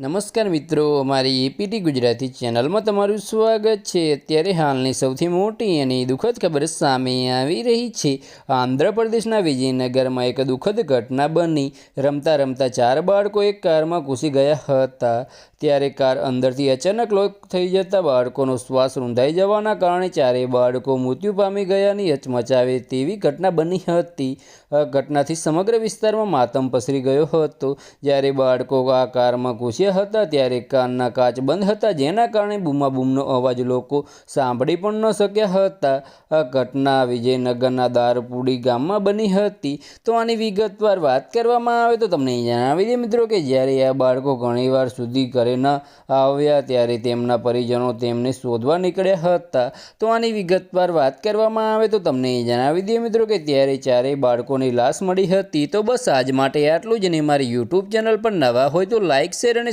નમસ્કાર મિત્રો, અમારી એપીટી ગુજરાતી ચેનલમાં તમારું સ્વાગત છે. અત્યારે હાલની સૌથી મોટી અને દુઃખદ ખબર સામે આવી રહી છે. આંધ્રપ્રદેશના વિજયનગરમાં એક દુઃખદ ઘટના બની. રમતા રમતા ચાર બાળકો એક કારમાં ઘૂસી ગયા હતા. ત્યારે કાર અંદરથી અચાનક લોક થઈ જતા બાળકોનો શ્વાસ રૂંધાઈ જવાના કારણે ચારેય બાળકો મૃત્યુ પામી ગયાની હચમચાવે તેવી ઘટના બની હતી. આ ઘટનાથી સમગ્ર વિસ્તારમાં માતમ પસરી ગયો હતો. જ્યારે બાળકો આ કારમાં ઘૂસ્યા હતા ત્યારે કારના કાચ બંધ હતા, જેના કારણે બૂમાબૂમનો અવાજ લોકો સાંભળી પણ ન શક્યા હતા. આ ઘટના વિજયનગરના દારપુડી ગામમાં બની હતી. તો આની વિગતવાર વાત કરવામાં આવે તો તમને જણાવી દે મિત્રો કે જ્યારે આ બાળકો ઘણીવાર સુધી ઘરે ન આવ્યા ત્યારે તેમના પરિજનો તેમને શોધવા નીકળ્યા હતા. તો આની વિગતવાર વાત કરવામાં આવે તો તમને જણાવી દઈએ મિત્રો કે ત્યારે ચારેય બાળકોની લાશ મળી હતી. તો બસ આજ માટે આટલું જ નહીં મારી યુટ્યુબ ચેનલ પર નવા હોય તો લાઇક શેર અને